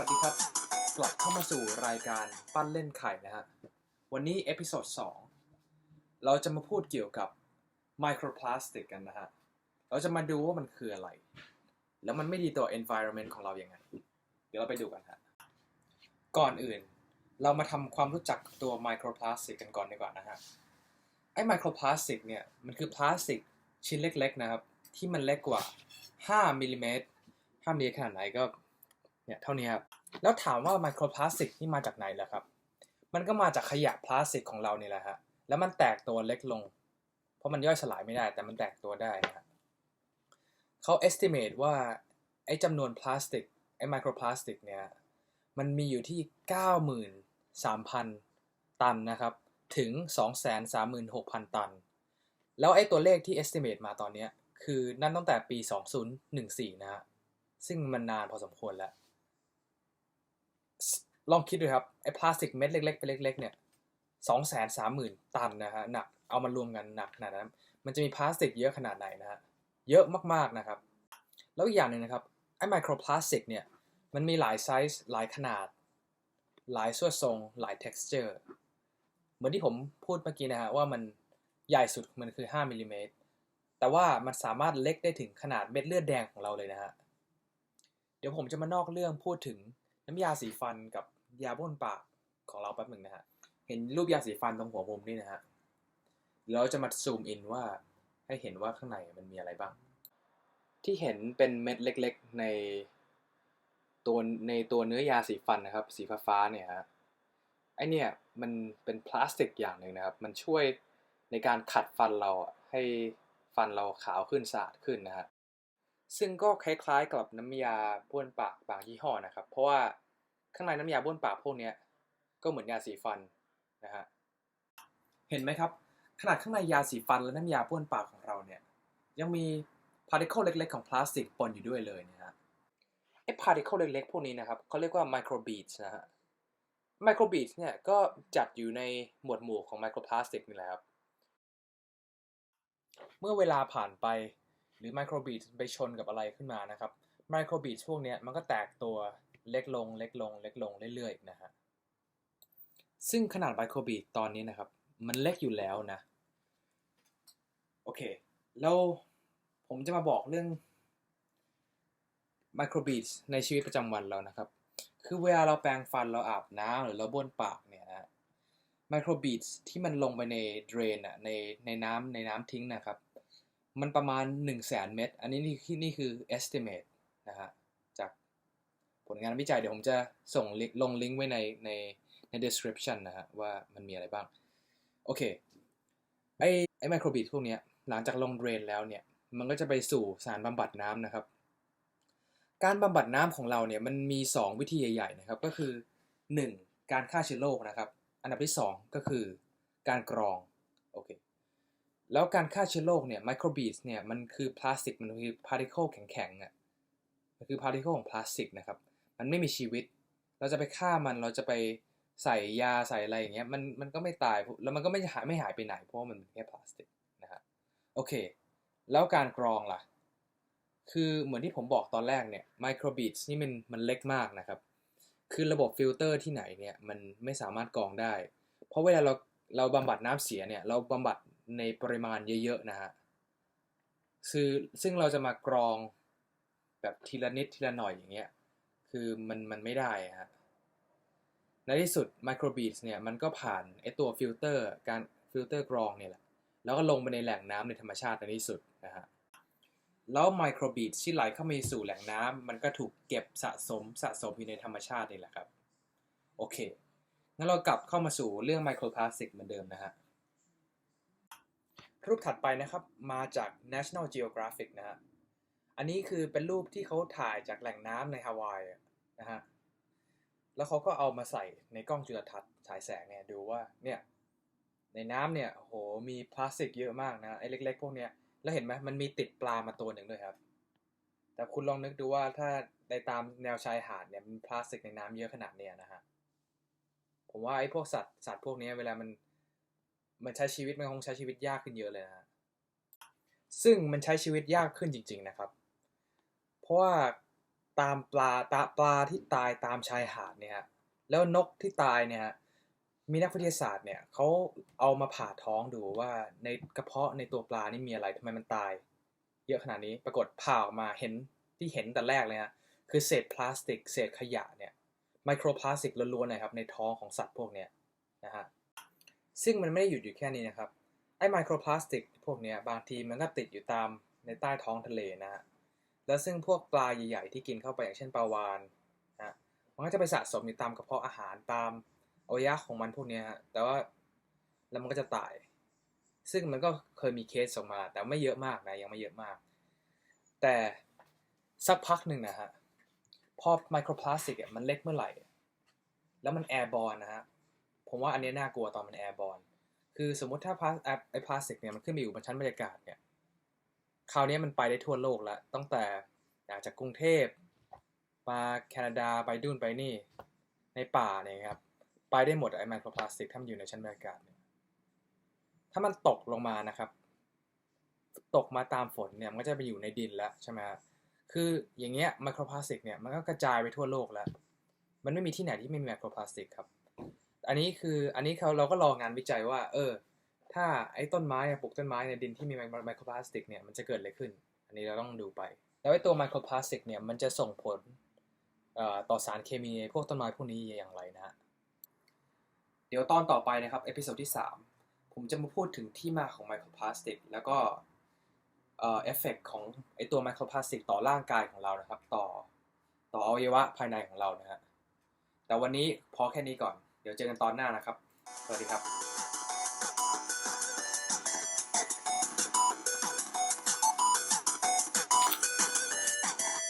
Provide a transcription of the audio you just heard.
วัสดีครับ กลับเข้ามาสู่รายการปั้นเล่นไข่นะฮะ วันนี้เอพิโซด2เราจะมาพูดเกี่ยวกับไมโครพลาสติกกันนะฮะ เราจะมาดูว่ามันคืออะไร แล้วมันไม่ดีต่อ environment ของเราอย่างไง เดี๋ยวเราไปดูกันฮะ ก่อนอื่น เรามาทำความรู้จักตัวไมโครพลาสติกกันก่อนดีกว่านะฮะ ไอ้ไมโครพลาสติกเนี่ย มันคือพลาสติกชิ้นเล็กๆนะครับ ที่มันเล็กกว่า 5มิลลิเมตร5มิลลิเมตรขนาดไหนก็ เนี่ยเท่านี้ครับ แล้วถามว่าไมโครพลาสติกนี่มาจากไหนล่ะครับ มันก็มาจากขยะพลาสติกของเรานี่แหละฮะ แล้วมันแตกตัวเล็กลง เพราะมันย่อยสลายไม่ได้แต่มันแตกตัวได้นะฮะเขา estimate ว่าไอ้จำนวนพลาสติกไอ้ไมโครพลาสติกเนี่ย มันมีอยู่ที่ 93,000 ตันนะครับ ถึง 236,000 ตัน แล้วไอ้ตัวเลขที่ estimate มาตอนนี้คือนั่นตั้งแต่ปี 2014 นะฮะ ซึ่งมันนานพอสมควรแล้ว ลองคิดดูครับไอ้พลาสติกเม็ดเล็กๆไปเล็กๆเนี่ยสองแสนสามหมื่นตันนะฮะหนักเอามารวมกันหนักขนาดนั้นมันจะมีพลาสติกเยอะขนาดไหนนะฮะเยอะมากๆนะครับ แล้วอีกอย่างหนึ่งนะครับไอ้ไมโครพลาสติกเนี่ยมันมีหลายไซส์หลายขนาด หลายส่วนทรง หลาย texture เหมือนที่ผมพูดเมื่อกี้นะฮะว่ามันใหญ่สุดมันคือ 5มิลลิเมตรแต่ว่ามันสามารถเล็กได้ถึงขนาดเม็ดเลือดแดงของเราเลยนะฮะ เดี๋ยวผมจะมานอกเรื่องพูดถึงน้ำยาสีฟันกับ ยาบ้วนปากของเราแป๊บหนึ่งนะฮะ เห็นรูปยาสีฟันตรงหัวมุมนี่นะฮะเราจะมาซูมอินว่าให้เห็นว่าข้างในมันมีอะไรบ้าง ที่เห็นเป็นเม็ดเล็ก ๆ ในตัวในตัวเนื้อยาสีฟันนะครับ สีฟ้าๆเนี่ยฮะไอเนี่ยมันเป็นพลาสติกอย่างหนึ่งนะครับ มันช่วยในการขัดฟันเราให้ฟันเราขาวขึ้นสะอาดขึ้นนะฮะซึ่งก็คล้ายๆกับน้ำยาบ้วนปากบางยี่ห้อนะครับ เพราะว่า ข้างในน้ำยาบ้วนปากพวกนี้ก็เหมือนยาสีฟันนะฮะเห็นไหมครับ ขนาดข้างในยาสีฟันและน้ำยาบ้วนปากของเราเนี่ยยังมีพาร์ติเคิลเล็ก ๆ ของพลาสติกปนอยู่ด้วยเลยนะฮะไอ้พาร์ติเคิลเล็ก ๆ พวกนี้นะครับเขาเรียกว่าไมโครบีดนะฮะไมโครบีดเนี่ยก็จัดอยู่ในหมวดหมู่ของไมโครพลาสติกนี่แหละครับ เมื่อเวลาผ่านไปหรือไมโครบีดไปชนกับอะไรขึ้นมานะครับไมโครบีดพวกนี้มันก็แตกตัว เล็กลงเล็กลงเล็กลงเรื่อยๆนะฮะซึ่งขนาดไมโครบีตอนนี้นะครับ มันเล็กอยู่แล้วนะ โอเค แล้วผมจะมาบอกเรื่องไมโครบีดในชีวิตประจำวันเรานะครับ คือเวลาเราแปรงฟันเราอาบน้ำหรือเราบ้วนปากเนี่ยนะไมโครบีดที่มันลงไปในเดรนอะในในน้ำในน้ำทิ้งนะครับ มันประมาณ 1 0 0 0 0แสนเม็ดอันนี้นี่นี่คือ estimate นะฮะ ผลงานวิจัยเดี๋ยวผมจะส่งลงลิงก์ไว้ในในใน description นะฮะว่ามันมีอะไรบ้าง โอเค ไอไอไมโครบีดพวกเนี้ยหลังจากลงเดรนแล้วเนี่ย มันก็จะไปสู่สารบำบัดน้ำนะครับ การบำบัดน้ำของเราเนี่ยมันมี 2 วิธีใหญ่ๆนะครับ ก็คือ 1. การฆ่าเชื้อโรคนะครับ อันดับที่ 2 ก็คือการกรองโอเคแล้วการฆ่าเชื้อโรคเนี่ยไมโครบีดเนี่ยมันคือพลาสติกมันคือพาร์ติเคิลแข็งๆอะมันคือพาร์ติเคิลของพลาสติกนะครับ มันไม่มีชีวิต เราจะไปฆ่ามันเราจะไปใส่ยาใส่อะไรอย่างเงี้ยมันมันก็ไม่ตายแล้วมันก็ไม่หายไม่หายไปไหนเพราะว่ามันเป็นแค่พลาสติกนะฮะโอเค แล้วการกรองล่ะ คือเหมือนที่ผมบอกตอนแรกเนี่ยไมโครบีดนี่มันมันเล็กมากนะครับ คือระบบฟิลเตอร์ที่ไหนเนี่ยมันไม่สามารถกรองได้ เพราะเวลาเราเราบำบัดน้ำเสียเนี่ยเราบำบัดในปริมาณเยอะๆนะฮะคือซึ่งเราจะมากรองแบบทีละนิดทีละหน่อยอย่างเงี้ย คือมันมันไม่ได้ฮะในที่สุดไมโครบีดเนี่ยมันก็ผ่านไอตัวฟิลเตอร์การฟิลเตอร์กรองเนี่ยแหละ แล้วก็ลงไปในแหล่งน้ำในธรรมชาติในที่สุดนะฮะแล้วไมโครบีดที่ไหลเข้ามาสู่แหล่งน้ำมันก็ถูกเก็บสะสมสะสมอยู่ในธรรมชาตินี่แหละครับ โอเค งั้นเรากลับเข้ามาสู่เรื่องไมโครพลาสติกเหมือนเดิมนะฮะ รูปถัดไปนะครับมาจาก National Geographic นะฮะ อันนี้คือเป็นรูปที่เขาถ่ายจากแหล่งน้ำในฮาวาย นะฮะแล้วเขาก็เอามาใส่ในกล้องจุลทรรศน์ฉายแสงเนี่ยดูว่าเนี่ยในน้ำเนี่ยโหมีพลาสติกเยอะมากนะไอ้เล็ก ๆ พวกเนี้ยแล้วเห็นไหมมันมีติดปลามาตัวหนึ่งด้วยครับ แต่คุณลองนึกดูว่าถ้าในตามแนวชายหาดเนี่ยมันพลาสติกในน้ำเยอะขนาดเนี้ยนะฮะผมว่าไอ้พวกสัตว์สัตว์พวกนี้เวลามันมันใช้ชีวิตมันคงใช้ชีวิตยากขึ้นเยอะเลยนะฮะซึ่งมันใช้ชีวิตยากขึ้นจริง ๆนะครับ เพราะว่า ตามปลาตาปลาที่ตายตามชายหาดเนี่ยแล้วนกที่ตายเนี่ยมีนักวิทยาศาสตร์เนี่ยเขาเอามาผ่าท้องดูว่าในกระเพาะในตัวปลานี่มีอะไรทำไมมันตาย เยอะขนาดนี้ปรากฏผ่าออกมาเห็นที่เห็นแต่แรกเลยฮะคือเศษพลาสติก เศษขยะเนี่ยไมโครพลาสติกล้วนๆนะครับในท้องของสัตว์พวกเนี้ยนะฮะซึ่งมันไม่ได้หยุดอยู่แค่นี้นะครับไอ้ไมโครพลาสติกพวกเนี้ยบางทีมันก็ติดอยู่ตามในใต้ท้องทะเลนะฮะ แล้วซึ่งพวกปลาใหญ่ๆที่กินเข้าไปอย่างเช่นปลาวาฬนะมันก็จะไปสะสมอยู่ตามกระเพาะอาหารตามอวัยวะของมันพวกนี้ฮะแต่ว่าแล้วมันก็จะตาย ซึ่งมันก็เคยมีเคสออกมา แต่ไม่เยอะมากนะยังไม่เยอะมาก แต่สักพักหนึ่งนะฮะพอไมโครพลาสติกมันเล็กเมื่อไหร่ แล้วมันแอร์บอลนะฮะผมว่าอันนี้น่ากลัวตอนมันแอร์บอลคือสมมติถ้าพลาสไอพลาสติกเนี่ยมันขึ้นไปอยู่บนชั้นบรรยากาศเนี่ย คราวนี้มันไปได้ทั่วโลกแล้วตั้งแต่จากกรุงเทพมาแคนาดาไปดูนไปนี่ ในป่าเนี่ยครับ ไปได้หมดไอไมโครพลาสติกถ้ามันอยู่ในชั้นบรรยากาศถ้ามันตกลงมานะครับ ตกมาตามฝนเนี่ยมันก็จะไปอยู่ในดินแล้วใช่ไหมครับคืออย่างเงี้ยไมโครพลาสติกเนี่ยมันก็กระจายไปทั่วโลกแล้ว มันไม่มีที่ไหนที่ไม่มีไมโครพลาสติกครับ อันนี้คืออันนี้เขาเราก็รองานวิจัยว่า เออ ถ้าไอ้ต้นไม้ปลูกต้นไม้ในดินที่มีไมโครพลาสติกเนี่ยมันจะเกิดอะไรขึ้น อันนี้เราต้องดูไป แล้วไอ้ตัวไมโครพลาสติกเนี่ยมันจะส่งผลต่อสารเคมีพวกต้นไม้พวกนี้อย่างไรนะฮะเดี๋ยวตอนต่อไปนะครับเอพิโซดที่ 3 ผมจะมาพูดถึงที่มาของไมโครพลาสติกแล้วก็เอฟเฟกของไอตัวไมโครพลาสติกต่อร่างกายของเรานะครับ ต่อต่ออวัยวะภายในของเรานะฮะแต่วันนี้พอแค่นี้ก่อน เดี๋ยวเจอกันตอนหน้านะครับ สวัสดีครับ